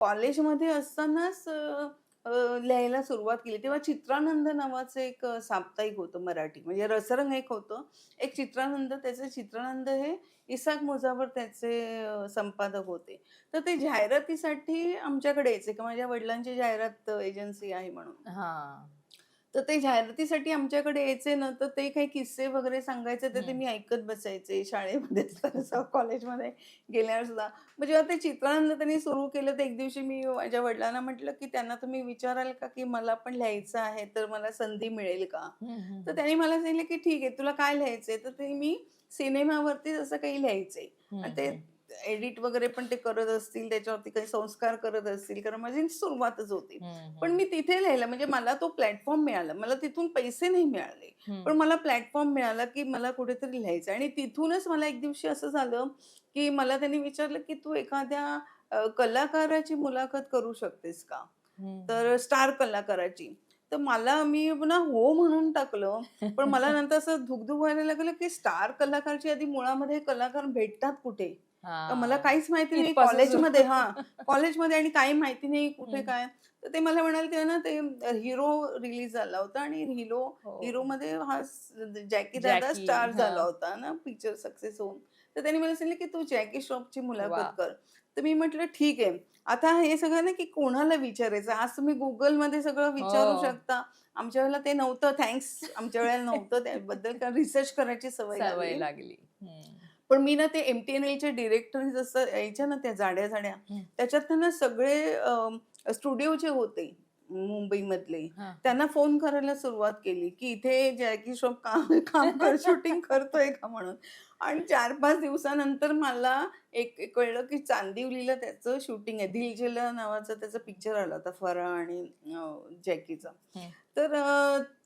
कॉलेजमध्ये असतानाच लिहायला सुरुवात केली. तेव्हा चित्रानंद नावाचं एक साप्ताहिक होतं मराठी. म्हणजे रसरंग एक होतं. एक चित्रानंद त्याचे चित्रानंद हे इसाक मोजावर त्याचे संपादक होते. तर ते जाहिरातीसाठी आमच्याकडे यायचे की माझ्या वडिलांची जाहिरात एजन्सी आहे म्हणून. तर ते जाहिरातीसाठी आमच्याकडे यायचे ना, तर ते काही किस्से वगैरे सांगायचे तर ते. मी ऐकत बसायचे शाळेमध्ये कॉलेजमध्ये गेल्यावर सुद्धा. मग जेव्हा ते चित्रानंद त्यांनी सुरू केलं तर एक दिवशी मी माझ्या वडिलांना म्हटलं, की "त्यांना तुम्ही विचाराल का, की मला पण लिहायचं आहे, तर मला संधी मिळेल का?" तर. त्यांनी मला सांगितलं, की "ठीक आहे, तुला काय लिहायचंय?" तर ते मी सिनेमावरती असं काही लिहायचे. आणि हं, ते. एडिट वगैरे पण ते करत असतील, त्याच्यावरती काही संस्कार करत असतील, कारण माझी सुरुवातच होती. पण. मी तिथे लिहायला म्हणजे मला तो प्लॅटफॉर्म मिळाला. मला तिथून पैसे नाही मिळाले. पण मला प्लॅटफॉर्म मिळाला, की मला कुठेतरी लिहायचं आणि तिथूनच मला एक दिवशी असं झालं, की मला त्यांनी विचारलं, की "तू एखाद्या कलाकाराची मुलाखत करू शकतेस का?" तर. स्टार कलाकाराची. तर मला मी ना हो म्हणून टाकलं. पण मला नंतर असं धुक-धुक व्हायला लागलं, की स्टार कलाकारची आधी मुळामध्ये कलाकार भेटतात कुठे? तर मला हां. काहीच माहिती नाही कॉलेजमध्ये. हां, कॉलेजमध्ये आणि काही माहिती नाही कुठे हं. काय. तर ते मला म्हणाले तेव्हा ना ते हिरो रिलीज झाला होता आणि हिरो हो. हिरोमध्ये हा स जॅकी दादा. स्टार झाला हां. होता ना पिक्चर सक्सेस होऊन. तर त्यांनी मला सांगितलं, की "तू जॅकी श्रॉफची मुलाखत! कर." तर मी म्हटलं, "ठीक आहे." आता हे सगळं ना, की कोणाला विचारायचं? आज तुम्ही Googleमध्ये सगळं विचारू हो. शकता. आमच्या वेळेला ते नव्हतं. थँक्स आमच्या वेळेला नव्हतं त्याबद्दल रिसर्च करायची सवय लागली. पण मी ना ते एम-टी-एन-एलचे डिरेक्टर जसं यायच्या ना त्या जाड्या-जाड्या, हं. त्याच्यातनं ना सगळे स्टुडिओचे होते मुंबईमधले. त्यांना फोन करायला सुरुवात केली, की इथे जॅकी श्रॉफ काम काम कर शूटिंग करतोय का म्हणून. आणि 4-5 दिवसानंतर मला एक कळलं, की चांदिवलीला त्याचं शूटिंग आहे. दिल जला नावाचा त्याचा पिक्चर आला होता फराह आणि जॅकीचा. तर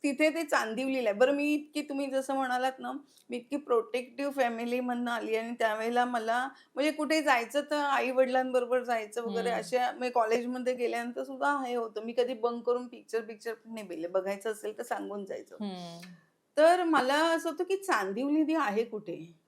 तिथे ते चांदिवलीला आहे. बरं मी इतकी तुम्ही जसं म्हणालात ना, मी इतकी प्रोटेक्टिव्ह फॅमिलीमधनं आली आणि त्यावेळेला मला म्हणजे कुठे जायचं तर आई-वडिलांबरोबर जायचं वगैरे. अशा म्हणजे कॉलेजमध्ये गेल्यानंतर सुद्धा हे होतं. मी कधी बंक करून पिक्चर-बिक्चर पण नाही बघितले. बघायचं असेल तर सांगून जायचं. तर मला असं होतं, की चांदिवली ती आहे कुठे?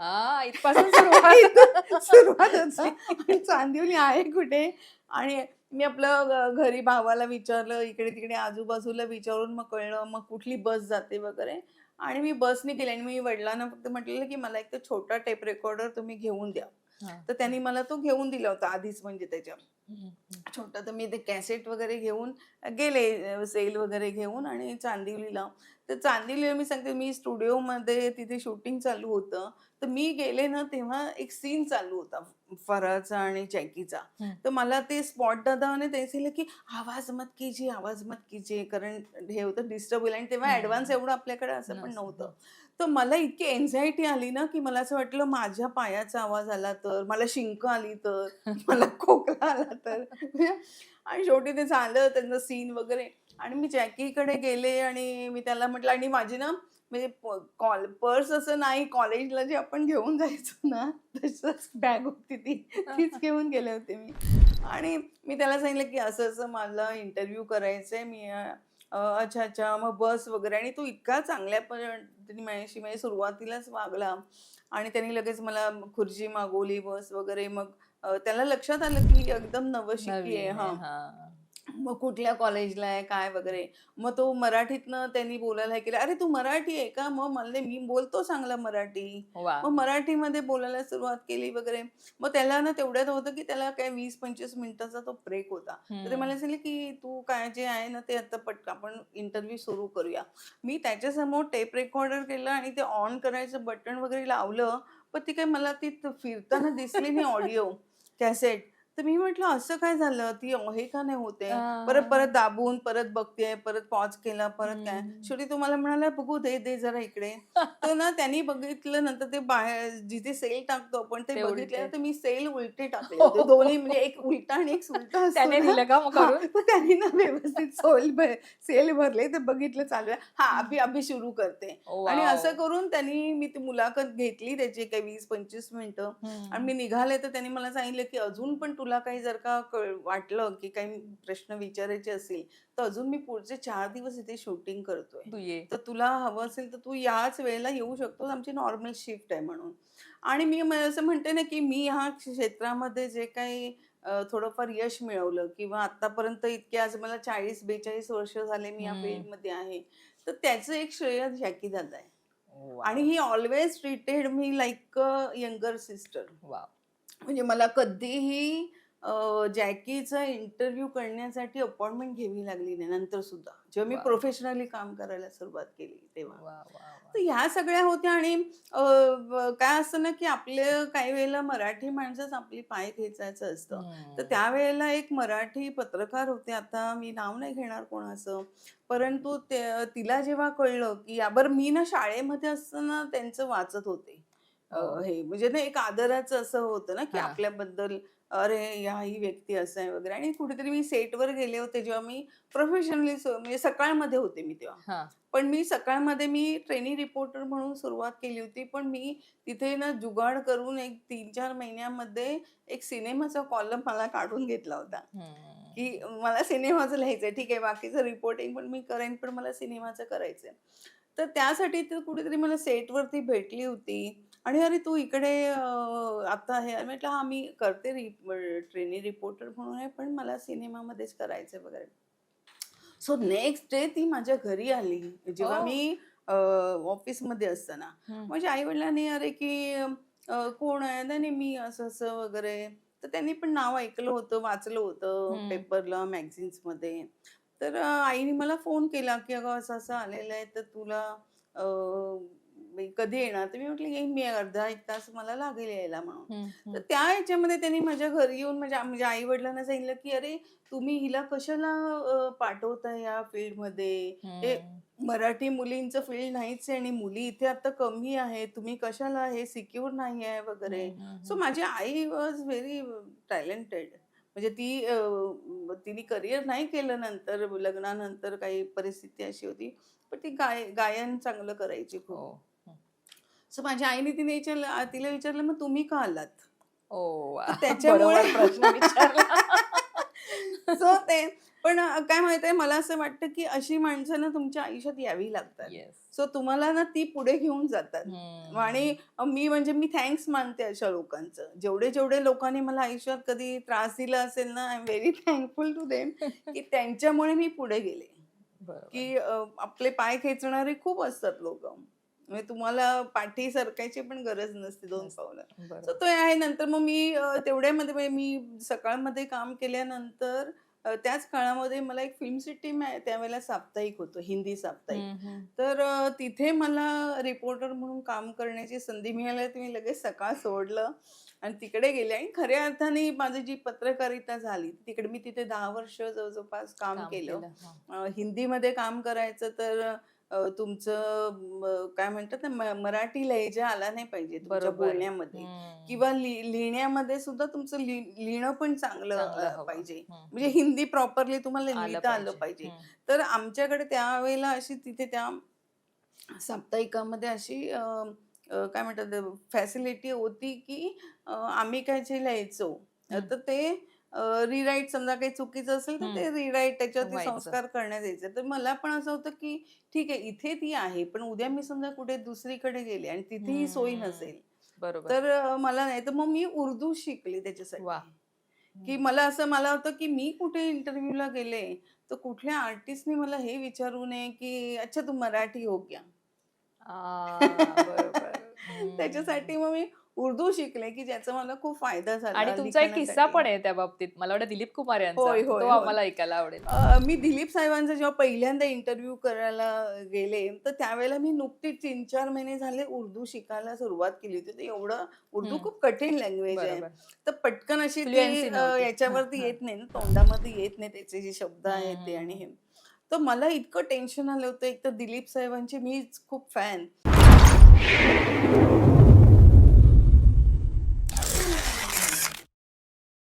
हां, इथपासून सुरुवात. सुरुवात होते. चांदिवली आहे कुठे? आणि मी आपलं घरी भावाला विचारलं, इकडे-तिकडे आजूबाजूला विचारून मग कळलं. मग कुठली बस जाते वगैरे आणि मी बसने गेले आणि मी वडिलांना फक्त म्हटलेलं, की मला एक तर छोटा टेप रेकॉर्डर तुम्ही घेऊन द्या. तर त्यांनी मला तो घेऊन दिला होता आधीच म्हणजे त्याच्या. छोटा तर मी ते कॅसेट वगैरे घेऊन गेले सेल वगैरे घेऊन आणि चांदिवलीला. तर चांदिवलीला मी सांगते मी स्टुडिओमध्ये तिथे शूटिंग चालू होतं. तर मी गेले ना तेव्हा एक सीन चालू होता फराहचा आणि जॅकीचा. हं. तर मला ते स्पॉट दादाने ते सांगितलं, की "आवाज मत कीजिए, आवाज मत कीजिए." कारण हे होतं डिस्टर्ब होईल आणि तेव्हा. ॲडव्हान्स एवढं आपल्याकडे असं पण. नव्हतं. तर मला इतकी अँक्झायटी आली ना, की मला असं वाटलं माझ्या पायाचा आवाज आला तर, मला शिंक आली तर, मला खोकला आला तर. आणि शेवटी ते झालं त्यांचं सीन वगैरे आणि मी जॅकीकडे गेले आणि मी त्याला म्हटलं आणि माझी ना म्हणजे कॉल पर्स असं नाही कॉलेजला जे आपण घेऊन जायचो ना, तसंच बॅग होती ती. तीच घेऊन गेले होते मी. आणि मी त्याला सांगितलं, की असं-असं मला इंटरव्ह्यू करायचंय. मी अच्छा, अच्छा. मग बस वगैरे आणि तो इतका चांगल्या पद्धतीने माझ्याशी म्हणजे सुरुवातीलाच वागला आणि त्यांनी लगेच मला खुर्ची मागवली, बस वगैरे. मग त्याला लक्षात आलं, की एकदम नवशिकी आहे. हां. मग कुठल्या कॉलेजला आहे, काय वगैरे. मग तो मराठीतनं त्यांनी बोलायला हे केलं. "अरे, तू मराठी आहे का?" मग म्हणले, "मी बोलतो चांगला मराठी." मग मराठीमध्ये बोलायला सुरुवात केली वगैरे. मग त्याला ना तेवढ्यात होतं, की त्याला काय 20-25 मिनिटाचा तो ब्रेक होता. तर ते. मला सांगितले, की "तू काय जे आहे ना, ते आता पटकन आपण इंटरव्ह्यू सुरू करूया." मी त्याच्यासमोर टेप रेकॉर्डर केलं आणि ते ऑन करायचं बटन वगैरे लावलं. पण ती काही मला ती फिरताना दिसली नाही ऑडिओ कॅसेट. तर मी म्हटलं, "असं काय झालं? ती हे का नाही होत आहे?" परत परत दाबून, परत बघतेय, परत पॉज केला, परत काय. हं. शेवटी तो मला म्हणाला, "बघू दे, दे जरा इकडे." तर ना त्यांनी बघितलं नंतर ते बाहेर जिथे सेल टाकतो आपण ते ते बघितलं उलटे. तर मी सेल उलटे टाकले होते. दोन्ही म्हणजे एक उलटा आणि एक सुलटा असतो त्याने ना दिलं का मग हां, करून? तर त्यांनी ना व्यवस्थित सोल सेल भरले तर बघितलं चालू आहे. हां, हं. अभी अभी सुरू करते. आणि असं! करून त्यांनी मी ती मुलाखत घेतली त्याची काही 20-25 मिनिटं आणि मी हं. निघाले तर त्यांनी मला सांगितलं, की "अजून पण तुला काही जर का वाटलं, की काही प्रश्न विचारायचे असतील, तर अजून मी पुढचे 4 दिवस इथे शूटिंग करतोय. तू ये. तर तुला हवं असेल तर तू याच वेळेला येऊ शकतोस. आमची नॉर्मल शिफ्ट आहे म्हणून." आणि मी असं म्हणते ना, की मी ह्या क्षेत्रामध्ये जे काही अ, थोडंफार यश मिळवलं किंवा आतापर्यंत इतके आज मला चाळीस बेचाळीस वर्ष झाले मी या. फील्डमध्ये आहे तर त्याचं एक श्रेय जॅकी दादा आहे. आणि ही always treated me like younger sister Wow. म्हणजे मला कधीही जॅकीचा इंटरव्ह्यू करण्यासाठी अपॉइंटमेंट घ्यावी लागली नाही नंतर सुद्धा जेव्हा मी. प्रोफेशनली काम करायला सुरुवात केली तेव्हा. तर ह्या सगळ्या होत्या आणि काय असतं ना की आपले काही वेळेला मराठी माणसंच आपली पाय खेचायचं असतं तर. त्यावेळेला एक मराठी पत्रकार होते आता मी नाव नाही घेणार कोणाचं परंतु तिला जेव्हा कळलं की या बरं मी ना शाळेमध्ये असताना त्यांचं वाचत होते हो. म्हणजे ना एक आदराचं असं होतं ना की. आपल्याबद्दल अरे या ही व्यक्ती असं आहे वगैरे आणि कुठेतरी मी सेटवर गेले होते जेव्हा मी प्रोफेशनली म्हणजे सकाळमध्ये होते मी तेव्हा. पण मी सकाळमध्ये मी ट्रेनी रिपोर्टर म्हणून सुरुवात केली होती पण मी तिथे ना जुगाड करून एक तीन चार महिन्यामध्ये एक सिनेमाचा कॉलम मला काढून घेतला होता. की मला सिनेमाचं लिहायचंय ठीक आहे बाकीचं रिपोर्टिंग पण मी करेन पण मला सिनेमाचं करायचंय तर त्यासाठी तर कुठेतरी मला सेटवरती भेटली होती आणि अरे तू इकडे आता हे आहे." म्हटलं हा मी करते ट्रेनी रिपोर्टर म्हणून आहे पण मला सिनेमामध्येच करायचंय वगैरे सो नेक्स्ट डे ती माझ्या घरी आली जेव्हा. मी ऑफिसमध्ये असताना. माझ्या आई वडिलांनी अरे की कोण आहे नाही मी असं असं वगैरे तर त्यांनी पण नाव ऐकलं होतं वाचलं होतं. पेपरला मॅगझिन्समध्ये तर आईने मला फोन केला की अगं असं असं आलेलं आहे तर तुला मी कधी येणार तर मी म्हटलं येईन मी अर्धा एक तास मला लागेल यायला म्हणून. तर. त्या ह्याच्यामध्ये त्यांनी माझ्या घरी येऊन माझ्या म्हणजे आई वडिलांना सांगितलं की अरे तुम्ही हिला कशाला पाठवता या फील्डमध्ये हे. मराठी मुलींचं फील्ड नाहीच आहे आणि मुली इथे आता कमी आहे तुम्ही कशाला हे सिक्युअर नाही आहे वगैरे. सो माझी आई वॉज व्हेरी टॅलेंटेड म्हणजे ती तिने करिअर नाही केलं नंतर लग्नानंतर काही परिस्थिती अशी होती पण ती गाय गायन चांगलं करायची खूप हो. सो माझ्या आईने तिने विचारलं तिला विचारलं मग तुम्ही का आलात? ओ, वा. त्याच्यामुळे- प्रश्न विचारला. सो ते पण काय माहितीये मला असं वाटतं की अशी माणसं ना तुमच्या आयुष्यात यावी लागतात. सो तुम्हाला ना ती पुढे घेऊन जातात. आणि मी म्हणजे मी थँक्स मानते अशा लोकांचं. जेवढे जेवढे लोकांनी मला आयुष्यात कधी त्रास दिला असेल ना I am very thankful to them की त्यांच्यामुळे मी पुढे गेले. की आपले पाय खेचणारे खूप असतात लोक. म्हणजे तुम्हाला पाठी सरकायची पण गरज नसते दोन. पावलं. सो तो आहे. नंतर मग मी तेवढ्यामध्ये म्हणजे मी सकाळमध्ये काम केल्यानंतर त्याच काळामध्ये मला एक फिल्म सिटी त्यावेळेला साप्ताहिक होतं हिंदी साप्ताहिक. तर तिथे मला रिपोर्टर म्हणून काम करण्याची संधी मिळाली. तर मी लगेच सकाळ सोडलं आणि तिकडे गेले. आणि खऱ्या अर्थाने माझी जी पत्रकारिता झाली तिकडे मी तिथे दहा वर्ष जवळपास काम केलं. हिंदीमध्ये काम करायचं तर अ, तुमचं काय म्हणतात ना म- मराठी लहेजा आला नाही पाहिजे तुमच्या बरोबर. बोलण्यामध्ये हम्म. किंवा लि- लिहिण्यामध्ये सुद्धा तुमचं लि- लिहिणं पण चांगलं चांगलं अ, हवं. पाहिजे हम्म. म्हणजे हिंदी प्रॉपरली तुम्हाला आलं लिहिता आलं पाहिजे हम्म. तर आमच्याकडे त्यावेळेला अशी तिथे त्या साप्ताहिकामध्ये अशी अ, अ, काय म्हणतात फॅसिलिटी होती की अ, आम्ही काय जे लिहायचो अ, हम्म. तर ते रिराईट समजा काही चुकीचं असेल तर ते रिराईट त्याच्यावरती. संस्कार करण्यात यायचे तर मला पण असं होतं की ठीक आहे इथे ती आहे पण उद्या मी समजा कुठे दुसरीकडे गेले आणि तिथेही सोयी हम्म. नसेल बरोबर तर मला नाही तर मग मी उर्दू शिकले त्याच्यासाठी. की मला असं मला होतं की मी कुठे इंटरव्ह्यूला गेले तर कुठल्या आर्टिस्टने मला हे विचारू नये की अच्छा तू मराठी हो क्या बरोबर. त्याच्यासाठी मग मी उर्दू शिकले की ज्याचा मला खूप फायदा झाला आणि तुमचा एक किस्सा. पण आहे त्या बाबतीत. मला वाटतं दिलीप कुमार यांचा आम्हाला ऐकायला आवडेल. मी दिलीप साहेबांचा जेव्हा पहिल्यांदा इंटरव्ह्यू करायला गेले तर त्यावेळेला मी नुकतीच तीन चार महिने झाले उर्दू शिकायला सुरुवात केली होती. तर एवढं उर्दू. खूप कठीण लँग्वेज आहे. तर पटकन अशी. याच्यावरती येत नाही ना तोंडामध्ये येत नाही त्याचे जे शब्द आहेत ते आणि हे. तर मला इतकं टेन्शन आलं होतं. एक तर दिलीप साहेबांची मीच खूप फॅन Thank you.